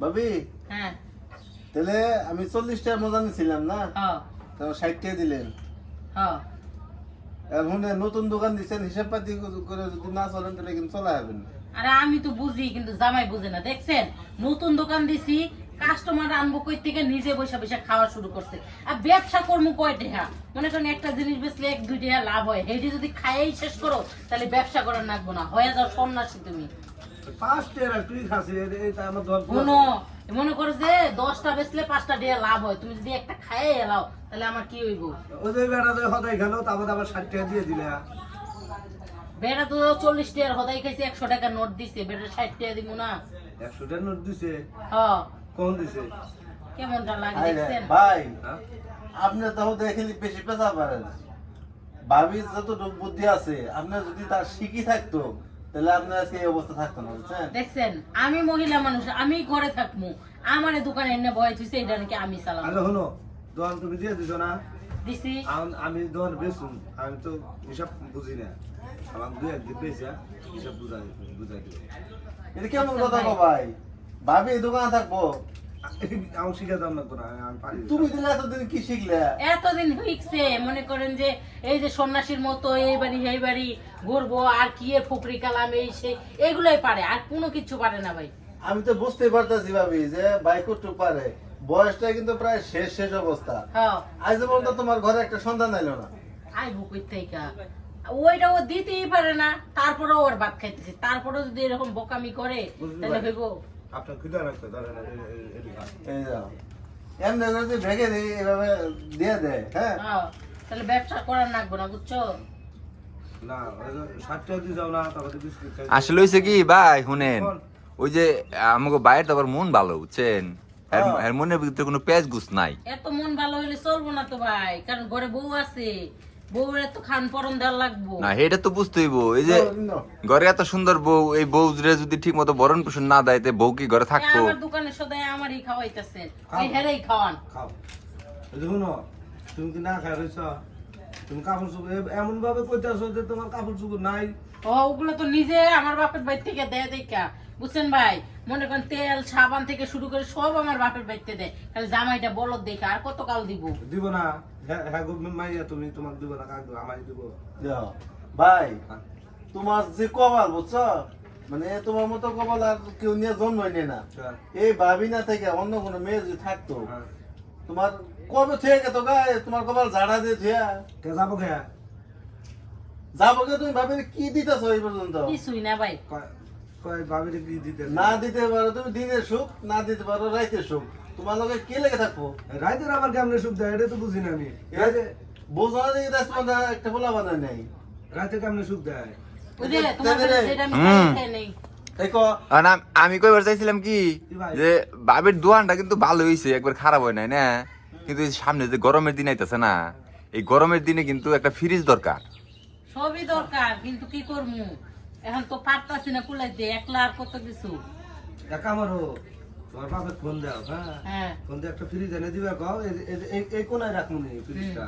ভাবি? হ্যাঁ। তাহলে আমি চল্লিশ টাকা মজা নিছিলাম না? তো ষাট টাকা দিলেন এখন নতুন দোকান দিচ্ছেন হিসাব পাতি করে যদি না চলেন তাহলে কিন্তু চলা যাবেন আরে আমি তো বুঝি কিন্তু জামাই বুঝে না। দেখছেন? নতুন দোকান দিছি কাস্টমার আনব কই থেকে নিজে বসে বসে খাওয়া শুরু করছে। আর ব্যবসা করব কয় টাকা মনে করেন একটা জিনিস বেচলে এক দুই টাকা লাভ হয়। হেঁটে যদি খাইয়েই শেষ করো তাহলে ব্যবসা করার লাগবো না। হয়ে যাও সন্ন্যাসী তুমি। পাঁচ টেরা তুই খাসি এটা আমার দশ শুনো মনে করো যে দশটা বেচলে পাঁচটা টাকা লাভ হয়। তুমি যদি একটা খাইয়ে এলাও তাহলে আমার কি হইব? বেড়া যে হদাই খেলো তারপর আবার ষাট টাকা দিয়ে দিলে। বেড়া তো চল্লিশ টাকার হদাই খাইছে একশো টাকা নোট দিছে বেড়া ষাট টাকা দিব না। একশো টাকা নোট দিছে? হ্যাঁ। কখন দিছে? কেমনটা লাগে দেখছেন? ভাই হ্যাঁ? আপনি তো দেখেনি বেশি পেশা পারেন। ভাবির যতটুকু বুদ্ধি আছে আপনার যদি তার শিখি থাকতো তাহলে আপনার আজকে এই অবস্থা থাকতো না বুঝছেন? দেখছেন আমি মহিলা মানুষ আমি ঘরে থাকব আমার দোকানে এনে ভয় থুইছে এটা নাকি আমি চালাম শোনো দোকান তুমি দিয়ে দিছো না? দিছি। আমি দোকান বেচুন আমি তো হিসাব বুঝি না। আমার দুই একদিন বেচা হিসাব বুঝাই বুঝাই দিবে। এটা কেমন কথা গো ভাই? ভাবি দোকানে থাকব। আমি শিখাতাম না তো আমি পারি তুমি দিলে এতদিন কি শিখলে এতদিন হইছে মনে করেন যে এই যে সন্ন্যাসীর মতো এই বাড়ি এই বাড়ি ঘুরবো আর কি এ ফুকরি কালাম এই সে এগুলাই পারে আর কোনো কিছু পারে না ভাই। আমি তো বুঝতে পারতেছি ভাবি যে বাইক করতে পারে। বয়সটা কিন্তু প্রায় শেষ শেষ অবস্থা। হ্যাঁ। আজ পর্যন্ত তোমার ঘরে একটা সন্তান এলো না। থেকে ওইটা ও দিতেই পারে না তারপরে ওর ভাত খাইতেছে। তারপরে যদি এরকম বোকামি করে তাহলে হইব আপনার ক্ষুদা রাখতে এদিকে এই যাও। এমনি করে ভেঙে দিই এভাবে দিয়ে দেয় হ্যাঁ? তাহলে ব্যবসা করার লাগবো না বুঝছ? আসলে হয়েছে কি ভাই শুনেন ওই যে আমাকে বাইরে তো আবার মন ভালো বুঝছেন? এর-। মনের ভিতরে কোনো পেঁচ গুছ নাই। এত মন ভালো হইলে চলবো না তো ভাই কারণ ঘরে বউ আছে। বউর এত খান পরন দেওয়ার লাগবো। না এটা তো বুঝতে হইব এই যে নাও, নাও। ঘরে এত সুন্দর বউ এই বউ যদি ঠিক মতো বরণ পোষণ না দেয় তে বউ কি ঘরে থাকব? আমার দোকানে সদাই আমারই খাওয়াইতেছেন ওই হেরেই খাওয়ান। খাও। এই তুমি কি না খাই রয়েছ? তুমি কাপড় চোপড় এমন ভাবে কইতেছো যে তোমার কাপড় চোপড় নাই? ও ওগুলো তো নিজে আমার বাপের বাড়ি থেকে দেয় দেখা। বুঝছেন ভাই? মনে করেন তেল সাবান থেকে শুরু করে সব আমার বাপের বাড়িতে দেয়। খালি জামাইটা বলদ দেখে আর কত কাল দিব? দিব না। হ্যাঁ হ্যাঁ গো মাইয়া তুমি তোমাকে দিব না কাক আমায় দিব। ভাই। তোমার যে বুঝছ? মানে তোমার মতো কপাল আর কেউ নিয়ে জন্ম নেয় না। এই ভাবি না থেকে অন্য কোনো মেয়ে যদি থাকতো হ্যাঁ। তোমার কবে থেকে গেত গায়ে তোমার কপাল ঝাড়া দিয়ে থিয়া কে যাব কে? যাব কে তুমি? ভাবি কি দিতেছো এই পর্যন্ত? কিছুই না ভাই। কয়- কয় ভাবিরে কি দিতে না দিতে পারো তুমি দিনের সুখ না দিতে পারো রাইতের সুখ। তোমার লগে কে লেগে থাকব? রাইতের আবার কেমনে সুখ দেয় এটা তো বুঝি না আমি। রাইতে বোঝো না দেখি একটা বলা বানা নেই। রাইতে কেমনে সুখ দেয়? আমি কইবার চাইছিলাম কি যে বাবের দোয়ানটা কিন্তু ভালো হইছে একবার খারাপ হয় নাই না? কিন্তু সামনে যে গরমের দিন আইতাছে না এই গরমের দিনে কিন্তু একটা ফ্রিজ দরকার। সবই দরকার কিন্তু কি করব এখন তো পারতাছি না কুলাইতে একলা আর কত কিছু? এক আমারও তোমার বাপে ফোন দাও হ্যাঁ? হ্যাঁ। ফোন দিয়ে একটা ফ্রিজ এনে দিবে কও এই- কোনায় রাখব নি ফ্রিজটা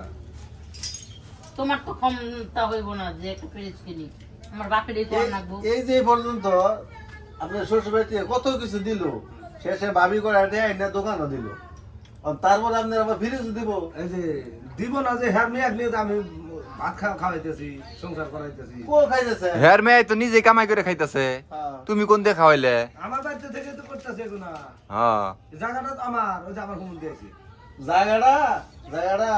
তোমার তো ক্ষমতা হইব না যে একটা ফ্রিজ কিনি। আমার বাপের এই লাগবো এই যে এই পর্যন্ত আপনার শ্বশুর বাড়িতে কত কিছু দিল শেষে ভাবি করে দেয় না দোকানও দিল। আর তারপরে আপনার আবার ফ্রিজ দিব। এই যে দিব না যে হ্যাঁ মেয়ে আমি ভাত খাওয়া খাওয়াইতেছি সংসার করাইতেছি। কো খাইতেছে? হের মেয়ে তো নিজে কামাই করে খাইতাছে। হ্যাঁ। তুমি কোন দিয়ে খাওয়াইলে? আমার বাড়িতে থেকে তো করতেছে এগুলো হ্যাঁ। জায়গাটা আমার ওই যে আমার হুমুল দিয়েছি জায়গাটা? জায়গাটা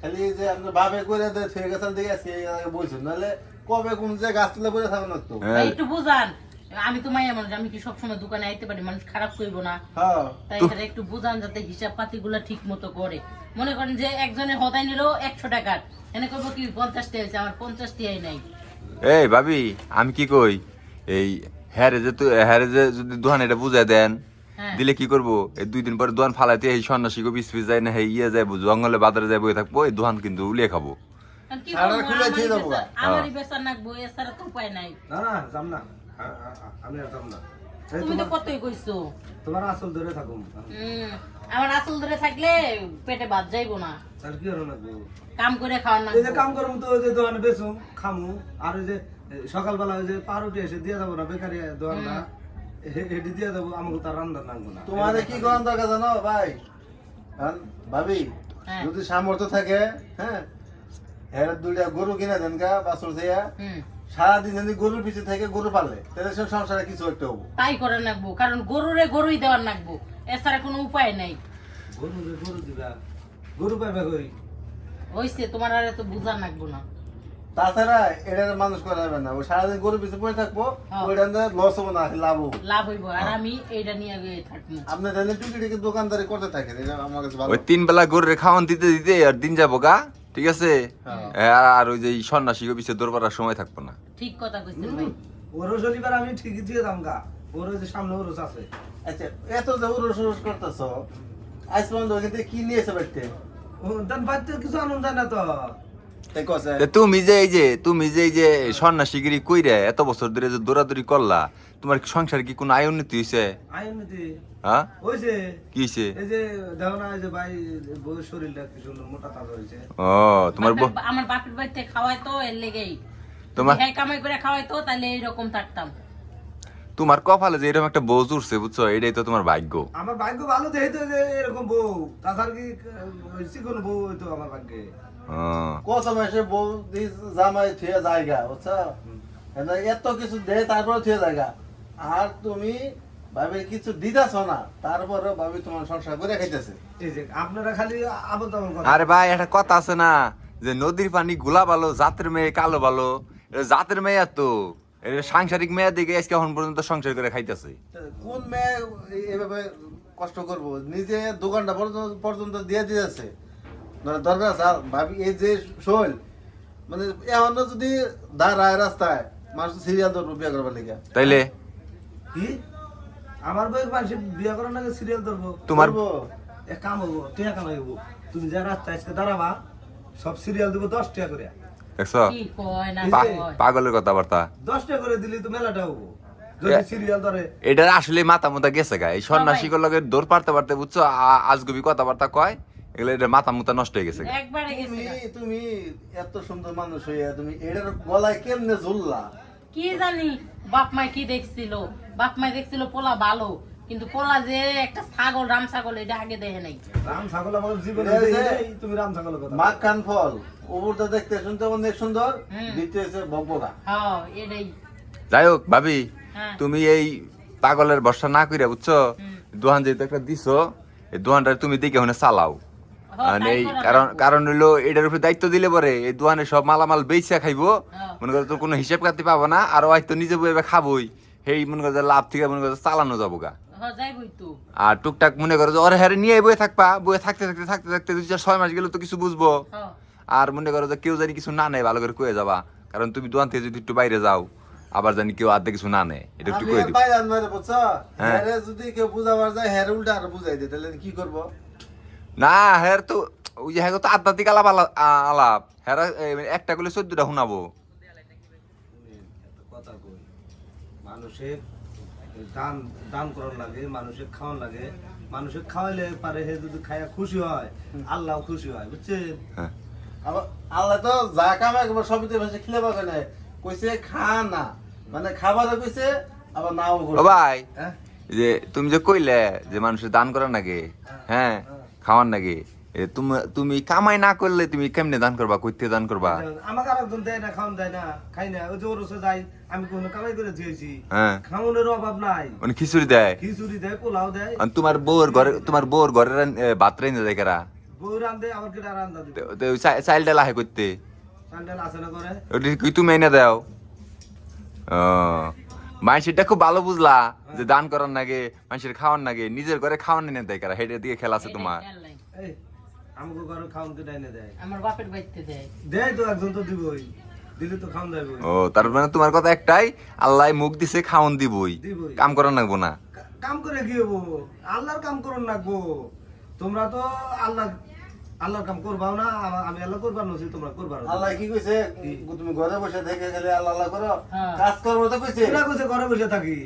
খালি যে আপনার ভাবে করে দেয় থেকে গেছেন আজকে বলছেন। নাহলে কবে কোন যে গাছ তুলে পড়ে থাকুন না তো? হ্যাঁ। একটু বুঝান আমি তো মাইয়া মানুষ আমি কি সবসময় দোকানে আইতে পারি? মানুষ খারাপ করব না। হ্যাঁ। তাই এখানে একটু বুঝান যাতে হিসাব পাতি গুলা ঠিক মতো করে। মনে করেন যে একজনের হতাই নিল একশো টাকার। এনে করব কি পঞ্চাশ টাকা হয়েছে আমার পঞ্চাশ টাকাই নাই। এই ভাবি আমি কি কই? এই হ্যারে যে হ্যারে যে যদি দোকান এটা বুঝাই দেন হ্যাঁ। দিলে কি করব? এই দুই দিন পরে দোকান ফালাইতে এই সন্ন্যাসী গো পিস পিস যায় না ইয়ে যাইবো জঙ্গলে বাজারে যাইবো এ থাকব এই দোকান কিন্তু উলিয়ে খাব। আর কি সারা করব, খুলে আমারই দিয়ে দেবো। বেচা- আমারই বেচা নাকবো এছাড়া তো উপায় নাই। না না যাম না। আমি আর না। তুমি তো কতই কইছো? তোমার আসল ধরে থাকুম। উম, আমার আসল ধরে থাকলে পেটে ভাত যাইবো না। তাহলে কি হলো না কাম করে খাওয়ার না এই যে কাম করব তো যে দোকানে বেচুম খামু আর ওই যে সকালবেলা ওই যে পাউরুটি এসে দিয়ে যাব না বেকারি দোকানটা এটি দিয়ে দেবো আমাকে তার রান্না লাগবো না। তোমারে কি করার দরকার জানো ভাই? হ্যাঁ, ভাবি হ্যাঁ। যদি সামর্থ্য থাকে হ্যাঁ এর দুইটা গরু কিনে দেন গা বাছুর থেকে সারাদিন যদি গরুর থেকে গরু পালে তাহলে সে সংসারে কিছু একটা হব। তাই করে নাকবো কারণ গরুরে গরুই দেওয়ার নাকবো। এছাড়া কোনো উপায় নাই। গরু গরু দিবা গরু পাইবে কই? হইছে তোমার আর এত বুঝা নাকবো না। তাছাড়া এটা মানুষ করা যাবে না ও সারাদিন গরুর পিছিয়ে পড়ে থাকব হ্যাঁ। ওইটা লস হব না লাভ হব। লাভ হইব আর আমি এইটা নিয়ে গিয়ে থাকব। আপনি তাহলে টুকি টুকি দোকানদারি করতে থাকেন এটা আমার কাছে ভালো। ওই তিন বেলা গরুরে খাওয়ান দিতে দিতে আর দিন যাব গা। ঠিক আছে? হ্যাঁ। আর- ওই যে সন্ন্যাসী পিছিয়ে দৌড় পাড়ার সময় থাকব না। ঠিক কথা কইছেন ভাই। ওরও শনিবার আমি ঠিক দিয়ে দাম গা। ওর যে সামনে ওরস আছে। আচ্ছা এত যে ওরস উরস করতেছ আজ পর্যন্ত কি নিয়েছে বাড়িতে? বাড়িতে কিছু আনন্দ না তে। তুমি যে এই যে তুমি যে এই যে সন্ন্যাসীগিরি কইরে এত বছর ধরে যে দৌড়াদৌড়ি করলা তোমার কি সংসার কি কোনো আয় উন্নতি হয়েছে হ্যাঁ? হয়েছে কি হয়েছে এই যে দেখো না এই যে ভাই শরীরটা কি সুন্দর মোটা তাজা হয়েছে ও তোমার আমার বাপের বাড়িতে খাওয়াই তো এর লেগেই। তোমার কামাই করে খাওয়াই তো তাহলে এইরকম থাকতাম। তোমার কপালে যে এরকম একটা বউ জুড়ছে বুঝছ? এটাই তো তোমার ভাগ্য। আমার ভাগ্য ভালো দেখে তো এরকম বউ। তাছাড়া কি চিকন বউ হইতো আমার ভাগ্যে। কত মাসে বউ জামাই থুয়ে জায়গা বুঝছ? এত কিছু দে তারপরে থুয়ে জায়গা। আর তুমি ভাবি কিছু না তারপরে ভাবি তোমার সংসার করে খাইতেছে। আপনারা খালি আরে ভাই একটা কথা আছে না যে নদীর পানি গোলা ভালো জাতের মেয়ে কালো ভালো এটা জাতের মেয়ে তো এটা সাংসারিক মেয়ে দিকে আজকে এখন পর্যন্ত সংসার করে খাইতেছে। কোন মেয়ে এভাবে কষ্ট করব? নিজে দোকানটা পর্যন্ত পর্যন্ত দিয়ে দিয়েছে। মানে দরকার আছে ভাবি এই যে শৈল মানে এখনও যদি দাঁড়ায় রাস্তায় মানুষ সিরিয়াল ধরবো বিয়ে করবার লেগে। তাইলে? কি? আমার বই মানুষ বিয়ে করার নাকি সিরিয়াল ধরবো। তোমার এক কাম হব টিয়া কামাই হব তুমি যা রাস্তায় আজকে দাঁড়াবা সব সিরিয়াল দেবো দশ টাকা করে দেখছ? কি কয় না পা- কয়? পাগলের কথাবার্তা। দশ টাকা করে দিলি তো মেলাটা হব। যদি এ- সিরিয়াল ধরে। এটার আসলে মাথা মুতা গেছে গা। এই সন্ন্যাসীগুলো লগে দৌড় পারতে পারতে বুঝছ আজগুবি কথাবার্তা কয়? এগুলো এটা মাথা মুতা নষ্ট হয়ে গেছে একবারে গেছে তুমি তুমি এত সুন্দর মানুষ হইয়া তুমি এটার গলায় কেমনে ঝুললা? কি জানি বাপ মাই কি দেখছিল? বাপ মাই দেখছিল পোলা ভালো কিন্তু পোলা যে একটা ছাগল রাম ছাগল এটা আগে দেখে নাই। রাম ছাগল আমার জীবনে তুমি রাম ছাগলের কথা মাখ কান ফল। উপরটা দেখতে শুনতে অনেক সুন্দর দ্বিতীয় হচ্ছে বকবকা। হ্যাঁ এটাই। যাই হোক ভাবি হ্যাঁ। তুমি এই পাগলের ভরসা না কইরা বুঝছ। দোহান যেহেতু একটা দিছো এই দোহানটা তুমি দেখে হনে চালাও। মানে এই করা কারণ লাগবো। কারণ হইল এটার উপরে দায়িত্ব দিলে পরে এই দোহানে সব মালামাল বেচা খাইবো। হ্যাঁ। মনে করো তোর কোনো হিসাব কাটতে পাবো না আর হয়তো নিজে বইবে খাবোই। সেই মনে করো লাভ থেকে মনে করো চালানো যাব গা। হ্যাঁ যাইবই তো। আর টুকটাক মনে করো যে ওরে হ্যারে নিয়ে বয়ে থাকবা। বয়ে থাকতে থাকতে থাকতে থাকতে দুই চার ছয় মাস গেলে তো কিছু বুঝব। হ্যাঁ। আর মনে করো যে কেউ জানি কিছু না নেয় ভালো করে কয়ে যাবা। কারণ তুমি দোকান থেকে যদি একটু বাইরে যাও আবার জানি কেউ আধে কিছু না নেয় এটা একটু কয়ে হ্যাঁ। যদি কেউ বুঝাবার যায় হ্যারে উল্টা আর বুঝাই দে তাহলে কি করব? না হ্যাঁ তো ওই যে হ্যাঁ তো আধ্যাত্মিক আলাপ আলাপ। হ্যাঁ একটা করলে চোদ্দটা শুনাবো। কথা কই মানুষের দান দান করার লাগে মানুষের খাওয়ান লাগে। মানুষের খাওয়াইলে পারে হে যদি খাইয়া খুশি হয় আল্লাহ খুশি হয় বুঝছেন হ্যাঁ। আল্লাহ তো যা কামাই করব সবই তো খিলে পাবে না। কইছে খা না। মানে খাবারও কইছে আবার নাও ভাই হ্যাঁ? যে তুমি যে কইলে যে মানুষের দান করার নাকি হ্যাঁ। খাওয়ার নাকি? এ, তুমি তুমি কামাই না করলে তুমি কেমনে দান করবা? কইতে দান করবা? আমাকে আর একজন দেয় না খাওয়ান দেয় না খাই না। ওই যে ওর যাই আমি কোনো কামাই করে দিয়েছি। হ্যাঁ। খাওয়ানোর অভাব নাই। মানে খিচুড়ি দেয়? খিচুড়ি দেয় পোলাও দেয়। আর তোমার বউর ঘরে তোমার বউর ঘরে ভাত রাইন্দা দেয় কেরা? বউ রান্ধে আবার কেটে রান্ধা দিবে? তো- তো ওই চাই- চাইলটা লাহে করতে। স্যান্ডেল আছে না করে ওটা তুমি এনে দাও? ও। মানুষেরটা খুব ভালো বুঝলা যে দান করার নাগে মানুষের খাওয়ার নাগে নিজের ঘরে খাওয়ার এনে দেয় কারা হেডের দিকে খেলা আছে তোমার। এটাই খেয়াল নাই। এই আমাকে ঘরে খাওয়ান কেটে এনে দেয়? আমার বাপের বাড়িতে দেয়। দেয় তো একজন তো দিবই। দিলে তো খাওয়ান দেবে ও তার মানে তোমার কথা একটাই আল্লাহ মুখ দিছে খাওন দিবই। দিবই। কাম করার নাগবো না। কাম করে কি হব? আল্লাহর কাম করুন লাগবো তোমরা তো আল্লাহ আল্লাহর কাম করবাও না আমি আল্লাহ করবার নছি তোমরা করবার না। আল্লাহ কি কইছে? তুমি ঘরে বসে দেখে গেলে আল্লাহ আল্লাহ করো। হ্যাঁ। কাজ করব তো কইছে? এরা কইছে ঘরে বসে থাকি।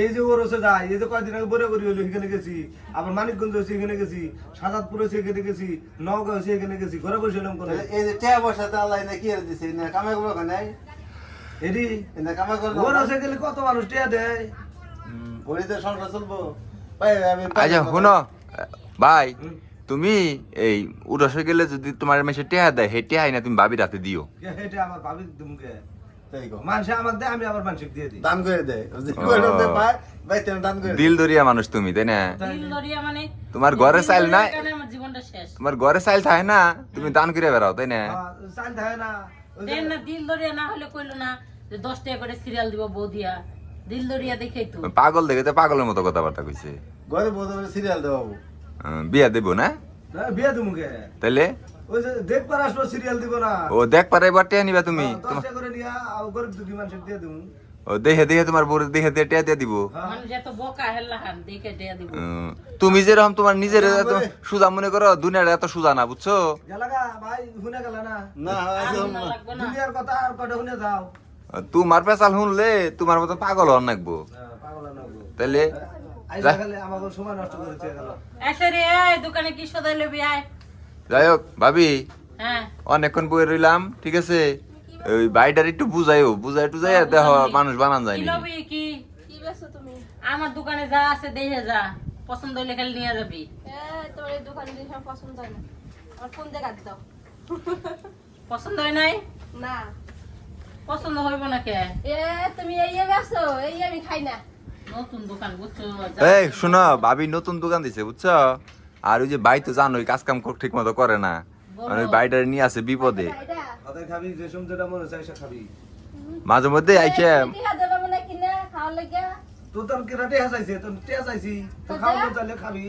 এই যে ওর ওসে যায় এই যে কয়দিন আগে বরে বরি হলো সেখানে গেছি। আবার মানিকগঞ্জ হয়েছে এখানে গেছি। সাজাদপুরে সেখানে গেছি। নওগাঁ হয়েছে এখানে গেছি। ঘরে বসে এলাম করে এই যে টিয়া বসাতে আল্লাহ এনে কি আর দিছে? না কামাই করব কেন এরি এনে কামাই করব ওর ওসে গেলে কত মানুষ টিয়া দেয়? ভরিতে সংসার চলবো? ভাই আমি আচ্ছা শুনো। ভাই। তুমি এই উড়াসে গেলে যদি তোমার মেসে টেহা দেয় হে টেহাই না তুমি ভাবি রাতে দিও। কে আমার ভাবি দুমকে তাই কও। মানুষে আমাকে দেয় আমি আবার মানুষকে দিয়ে দিই। দান করে দেয়। যে ও। কইলো দে ভাই ভাই তুমি দান করে দিল দরিয়া মানুষ তুমি তাই না? দিল দরিয়া মানে তোমার ঘরে চাইল দরিয়ার নাই? কারণে আমার জীবনটা শেষ। তোমার ঘরে চাইল থাকে না তুমি দান করে বেড়াও তাই না? হ্যাঁ, চাল থাকে না। ওই যে- দেন না দিল দরিয়া না হলে কইলো না যে দশ টাকা করে সিরিয়াল দিব বৌদিয়া। দিল দরিয়া দেখেই তো। পাগল দেখে তো পাগলের মতো কথাবার্তা কইছে। ঘরে সিরিয়াল বিয়া দেবো না? বিয়ে দেখবার আসব সিরিয়াল দিব না। ও দেখ পারে এবার টেহা নিবা তুমি। হ্যাঁ, করে নিয়ে গরিব দুঃখী দিয়ে দেখে দেখে তোমার বউরে দেখে দেখে টেহা দিয়ে দিব। হ্যাঁ। তুমি যেরকম তোমার নিজের সুজা মনে করো দুনিয়ার এত সুজা না বুঝছ? তোমার পেশাল শুনলে তোমার মতো পাগল হন নাকবো। হ্যাঁ, যাই হোক ভাবি হ্যাঁ। অনেকক্ষণ বয়ে রইলাম ঠিক আছে? ওই বাড়িটার একটু বুঝাইও বুঝাই টুজাই দেহ মানুষ বানান আমার দোকানে যা আছে দেখে যা পছন্দ হইলে খালি নিয়ে যাবি। এ তোমার এই দোকান সব পছন্দ হয় না। আমার ফোন দিয়ে দাও। পছন্দ হয় নাই? না। পছন্দ হইব না কে? এ তুমি এই এ এই আমি খাই না। এই শোনো ভাবি নতুন দোকান দিছে বুঝছ? আর ওই যে বাই তো জানোই কাজ কাম ঠিক মতো করে না। মানে ওই বাড়িটা নিয়ে আসে বিপদে। মনে মাঝে মধ্যে আইসে দেবে মনে লাগিয়া তোর কেরাটে হাসাইছে তোর টেস আইছি তো খাওয়া চাইলে খাবি।